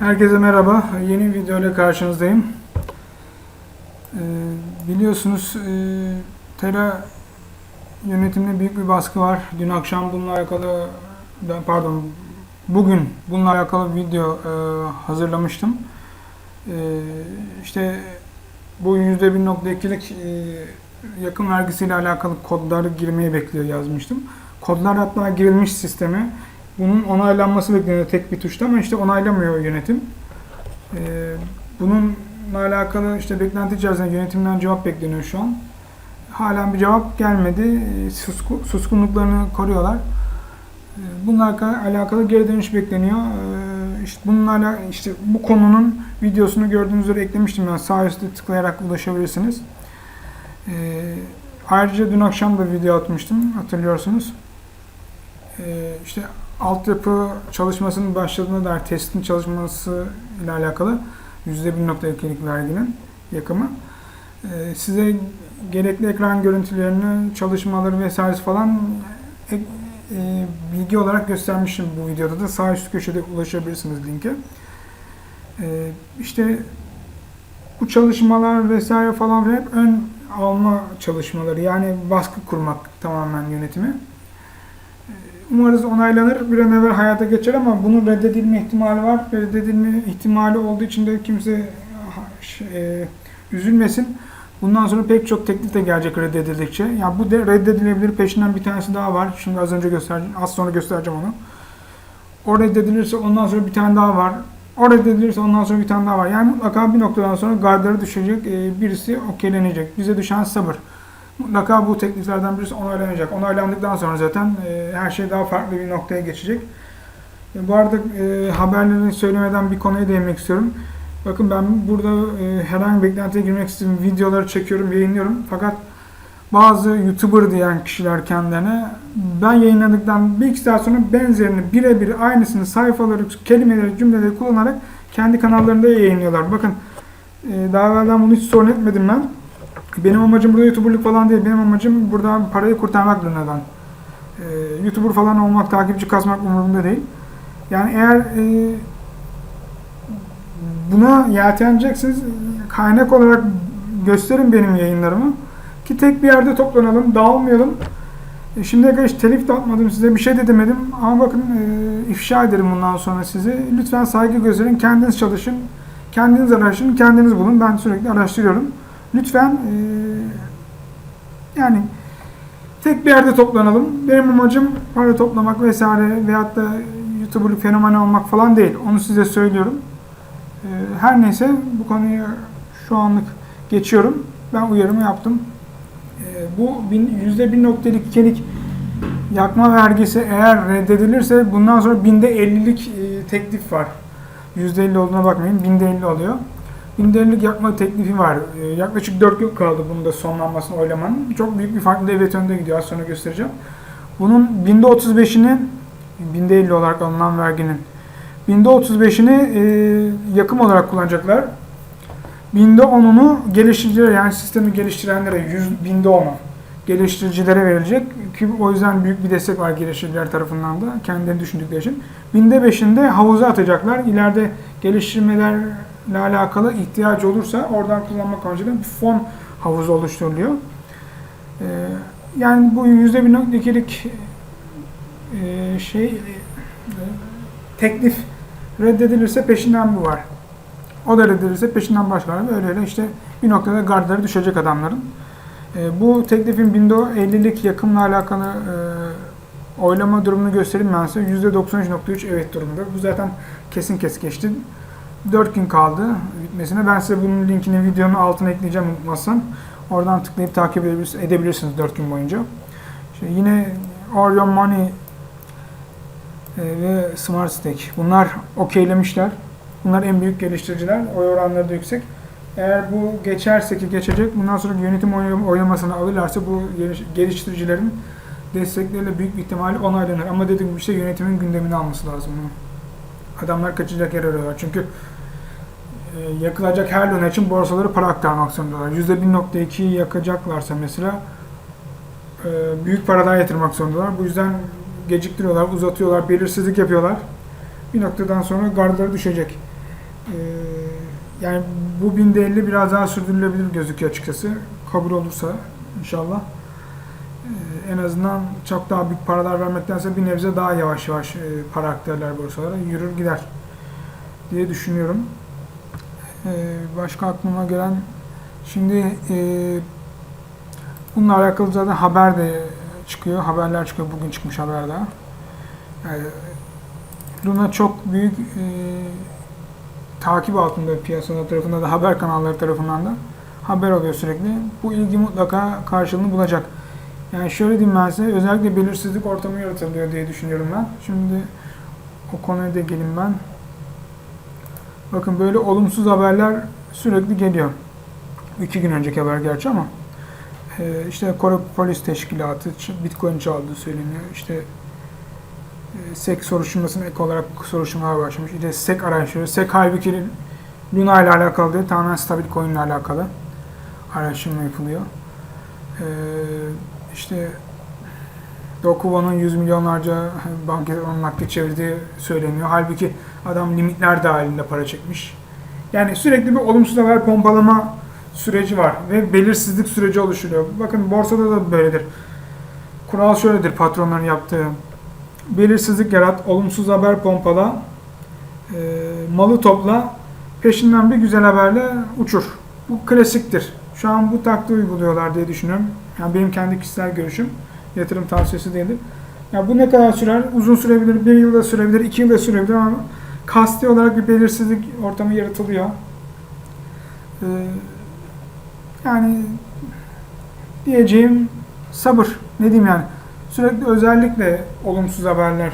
Herkese merhaba. Yeni bir video ile karşınızdayım. Ee, biliyorsunuz e, Tera yönetiminde büyük bir baskı var. Dün akşam bununla alakalı pardon bugün bununla alakalı bir video e, hazırlamıştım. E, işte bu %1.2'lik e, yakın vergisiyle alakalı kodları girmeyi bekliyor yazmıştım. Kodlar hatta girilmiş sisteme. Bunun onaylanması bekleniyor tek bir tuşta ama işte onaylamıyor yönetim. Ee, bununla alakalı işte beklenti içerisinde yönetimden cevap bekleniyor şu an. Halen bir cevap gelmedi. Ee, susku- suskunluklarını koruyorlar. Ee, bununla alakalı, alakalı geri dönüş bekleniyor. İşte bununla ala- işte bu konunun videosunu gördüğünüz üzere eklemiştim ben. Sağ üstte tıklayarak ulaşabilirsiniz. Ayrıca dün akşam da video atmıştım hatırlıyorsunuz. İşte altyapı çalışmasının başladığına dair testin çalışması ile alakalı %1.2'lik verginin yakımı. Ee, size gerekli ekran görüntülerini, çalışmaları vesaire falan ek- e, bilgi olarak göstermişim bu videoda da. Sağ üst köşede ulaşabilirsiniz linke. Ee, işte bu çalışmalar vesaire falan hep ön alma çalışmaları yani baskı kurmak tamamen yönetimi. Umarız onaylanır, bir an evvel hayata geçer ama bunun reddedilme ihtimali var. Reddedilme ihtimali olduğu için de kimse şey, e, üzülmesin. Bundan sonra pek çok teklif de gelecek reddedildikçe. Ya bu de reddedilebilir peşinden bir tanesi daha var. Şimdi az önce göstereceğim, az sonra göstereceğim onu. O reddedilirse ondan sonra bir tane daha var. O reddedilirse ondan sonra bir tane daha var. Yani mutlaka bir noktadan sonra gardları düşecek, e, birisi okeylenecek. Bize düşen sabır. Mutlaka bu tekliflerden birisi onaylanacak. Onaylandıktan sonra zaten e, her şey daha farklı bir noktaya geçecek. E, bu arada e, haberlerini söylemeden bir konuya değinmek istiyorum. Bakın ben burada e, herhangi bir beklentiye girmek istedim. Videoları çekiyorum, yayınlıyorum. Fakat bazı YouTuber diyen kişiler kendilerine ben yayınladıktan bir iki saat sonra benzerini birebir aynısını sayfaları, kelimeleri, cümleleri kullanarak kendi kanallarında yayınlıyorlar. Bakın e, daha evvelden bunu hiç sorun etmedim ben. Benim amacım burada YouTuber'lık falan değil. Benim amacım burada parayı kurtarmak neden. Ee, YouTuber falan olmak, takipçi kasmak umurumda değil. Yani eğer e, buna yelteneceksiniz, kaynak olarak gösterin benim yayınlarımı. Ki tek bir yerde toplanalım, dağılmayalım. E, şimdiye kadar hiç telif de atmadım size, bir şey de demedim. Ama bakın e, ifşa ederim bundan sonra sizi. Lütfen saygı gösterin, kendiniz çalışın. Kendiniz araştırın, kendiniz bulun. Ben sürekli araştırıyorum. Lütfen eee, yani tek bir yerde toplanalım. Benim amacım para toplamak vesaire veyahut da YouTuber'lık fenomeni olmak falan değil. Onu size söylüyorum. Eee, her neyse bu konuyu şu anlık geçiyorum. Ben uyarımı yaptım. Eee, bu bin- %1.2'lik yakma vergisi eğer reddedilirse bundan sonra binde 50'lik eee, teklif var. %50 olduğuna bakmayın. Binde 50 oluyor. Binderlik yakma teklifi var. Ee, yaklaşık 4 yıl kaldı bunun da sonlanmasını oylamanın. Çok büyük bir farklı evet önde gidiyor. Az sonra göstereceğim. Bunun binde 35'ini binde 50 olarak alınan verginin binde 35'ini e, yakım olarak kullanacaklar. Binde 10'unu geliştiricilere yani sistemi geliştirenlere 100 binde 10'u geliştiricilere verilecek. Ki o yüzden büyük bir destek var geliştiriciler tarafından da kendilerini düşündükleri için. Binde 5'inde havuza atacaklar. İleride geliştirmelerle alakalı ihtiyacı olursa oradan kullanmak amacıyla bir fon havuzu oluşturuluyor. Ee, yani bu %1.2'lik e, şey e, teklif reddedilirse peşinden bu var. O da reddedilirse peşinden başka var. Öyle öyle işte bir noktada gardları düşecek adamların. E, bu teklifin binde 50'lik yakımla alakalı oylama durumunu göstereyim ben size. %93.3 evet durumda. Bu zaten kesin kes geçti. 4 gün kaldı bitmesine. Ben size bunun linkini videonun altına ekleyeceğim unutmazsan. Oradan tıklayıp takip edebilirsiniz, edebilirsiniz 4 gün boyunca. İşte yine Orion Money e, ve Smart Stack. Bunlar okeylemişler. Bunlar en büyük geliştiriciler. Oy oranları da yüksek. Eğer bu geçerse ki geçecek, bundan sonra yönetim oy- oylamasını alırlarsa bu geliş- geliştiricilerin destekleriyle büyük bir ihtimalle onaylanır. Ama dediğim gibi işte yönetimin gündemine alması lazım bunu. Adamlar kaçacak yer arıyorlar. Çünkü e, yakılacak her dönem için borsaları para aktarmak zorundalar. %1.2'yi yakacaklarsa mesela e, büyük paralar yatırmak zorundalar. Bu yüzden geciktiriyorlar, uzatıyorlar, belirsizlik yapıyorlar. Bir noktadan sonra gardları düşecek. Ee, yani bu binde 50 biraz daha sürdürülebilir gözüküyor açıkçası. Kabul olursa inşallah. En azından çok daha büyük paralar vermektense bir nebze daha yavaş yavaş e, para aktarırlar borsalara. Yürür gider diye düşünüyorum. Ee, başka aklıma gelen şimdi e, bununla alakalı zaten haber de çıkıyor. Haberler çıkıyor. Bugün çıkmış haber daha. Yani Luna çok büyük e, takip altında piyasalar tarafında da haber kanalları tarafından da haber oluyor sürekli. Bu ilgi mutlaka karşılığını bulacak. Yani şöyle diyeyim ben size, özellikle belirsizlik ortamı yaratılıyor diye düşünüyorum ben. Şimdi o konuya da geleyim ben. Bakın böyle olumsuz haberler sürekli geliyor. İki gün önceki haber gerçi ama e, işte Kore Polis Teşkilatı Bitcoin çaldığı söyleniyor. İşte e, SEC soruşturmasına ek olarak soruşturmalar başlamış. İşte SEC araştırıyor. SEC halbuki Luna ile alakalı değil, tamamen stabil coin ile alakalı araştırma yapılıyor. Ee, işte Dokubo'nun 100 milyonlarca bankadan nakit çevirdiği söyleniyor. Halbuki adam limitler dahilinde para çekmiş. Yani sürekli bir olumsuz haber pompalama süreci var ve belirsizlik süreci oluşuyor. Bakın borsada da böyledir. Kural şöyledir patronların yaptığı. Belirsizlik yarat, olumsuz haber pompala, e, malı topla, peşinden bir güzel haberle uçur. Bu klasiktir. Şu an bu taktiği uyguluyorlar diye düşünüyorum. Yani benim kendi kişisel görüşüm. Yatırım tavsiyesi değildir. Ya bu ne kadar sürer? Uzun sürebilir, bir yılda sürebilir, iki yılda sürebilir ama kasti olarak bir belirsizlik ortamı yaratılıyor. Ee, yani diyeceğim sabır. Ne diyeyim yani? Sürekli özellikle olumsuz haberler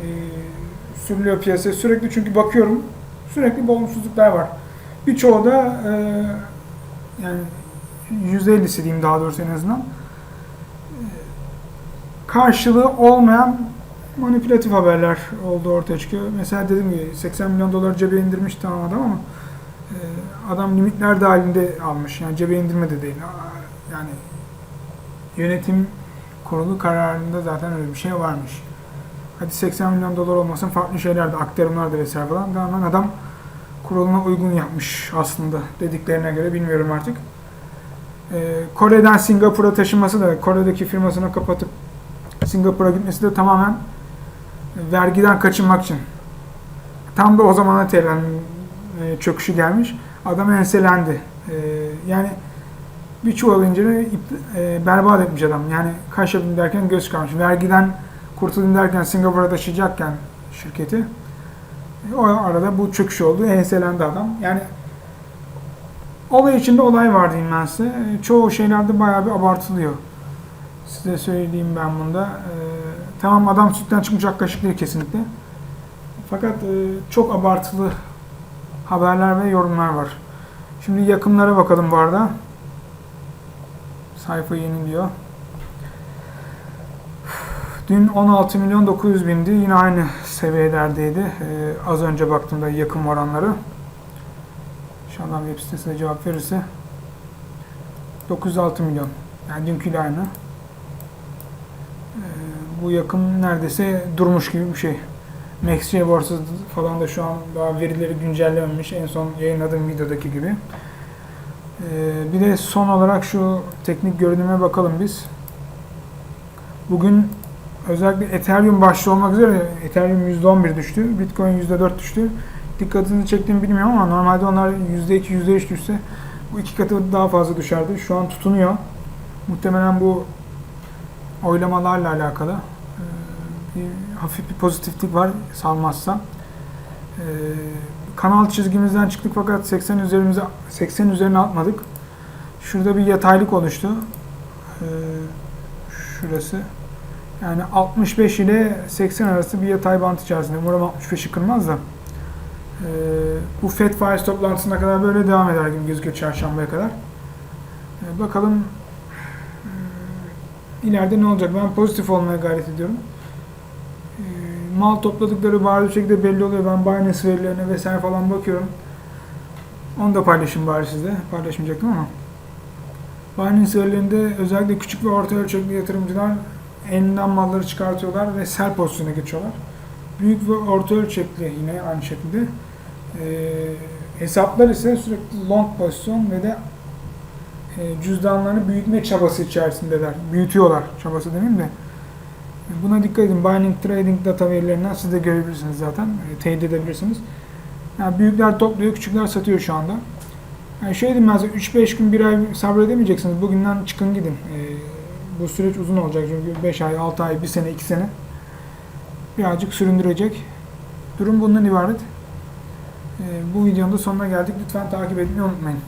e, sürülüyor piyasaya. Sürekli çünkü bakıyorum sürekli olumsuzluklar var. Birçoğu da e, yani %50'si diyeyim daha doğrusu en azından karşılığı olmayan manipülatif haberler olduğu ortaya çıkıyor. Mesela dediğim gibi 80 milyon dolar cebe indirmiş tamam adam ama e, adam limitler dahilinde almış. Yani cebe indirme de değil. Yani yönetim kurulu kararında zaten öyle bir şey varmış. Hadi 80 milyon dolar olmasın farklı şeyler de aktarımlar da vesaire falan. Tamamen adam kuruluna uygun yapmış aslında dediklerine göre bilmiyorum artık. Ee, Kore'den Singapur'a taşınması da Kore'deki firmasını kapatıp Singapur'a gitmesi de tamamen vergiden kaçınmak için. Tam da o zamana telen e, çöküşü gelmiş. Adam enselendi. E, yani bir çuval inciri e, berbat etmiş adam. Yani kaş derken göz kalmış. Vergiden kurtulayım derken Singapur'a taşıyacakken şirketi o arada bu çöküş oldu. Enselendi adam. Yani olay içinde olay var diyeyim ben size. E, Çoğu şeylerde bayağı bir abartılıyor. Size söyleyeyim ben bunda. Ee, tamam adam sütten çıkmış ak kaşık değil kesinlikle. Fakat e, çok abartılı haberler ve yorumlar var. Şimdi yakınlara bakalım bu arada. Sayfa yeniliyor. Dün 16 milyon 900 bindi. Yine aynı seviyelerdeydi. Ee, az önce baktığımda yakın oranları. İnşallah web sitesi de cevap verirse. 906 milyon. Yani dünküyle aynı. Ee, bu yakın neredeyse durmuş gibi bir şey. MaxC borsası falan da şu an daha verileri güncellememiş. En son yayınladığım videodaki gibi. Ee, bir de son olarak şu teknik görünüme bakalım biz. Bugün özellikle Ethereum başta olmak üzere Ethereum %11 düştü. Bitcoin %4 düştü. Dikkatinizi çektiğimi bilmiyorum ama normalde onlar %2, %3 düşse bu iki katı daha fazla düşerdi. Şu an tutunuyor. Muhtemelen bu oylamalarla alakalı ee, bir hafif bir pozitiflik var salmazsa. Ee, kanal çizgimizden çıktık fakat 80 üzerimize 80 üzerine atmadık. Şurada bir yataylık oluştu. Ee, şurası. Yani 65 ile 80 arası bir yatay bant içerisinde. Umarım 65'i kırmaz da. Ee, bu FED faiz toplantısına kadar böyle devam eder gibi gözüküyor çarşambaya kadar. Ee, bakalım e, ileride ne olacak? Ben pozitif olmaya gayret ediyorum. Ee, mal topladıkları bariz bir şekilde belli oluyor. Ben Binance verilerine vesaire falan bakıyorum. Onu da paylaşayım bari sizle. Paylaşmayacaktım ama. Binance verilerinde özellikle küçük ve orta ölçekli yatırımcılar elinden malları çıkartıyorlar ve sell pozisyona geçiyorlar. Büyük ve orta ölçekli yine aynı şekilde hesaplar ise sürekli long pozisyon ve de e, cüzdanlarını büyütme çabası içerisindeler. Büyütüyorlar çabası demeyeyim de. Buna dikkat edin. Binding Trading data verilerinden siz de görebilirsiniz zaten. E, teyit edebilirsiniz. Yani büyükler topluyor, küçükler satıyor şu anda. Yani şey diyeyim ben size 3-5 gün, 1 ay sabredemeyeceksiniz. Bugünden çıkın gidin. E, bu süreç uzun olacak çünkü 5 ay, 6 ay, 1 sene, 2 sene birazcık süründürecek. Durum bundan ibaret. E, bu videonun da sonuna geldik. Lütfen takip etmeyi unutmayın.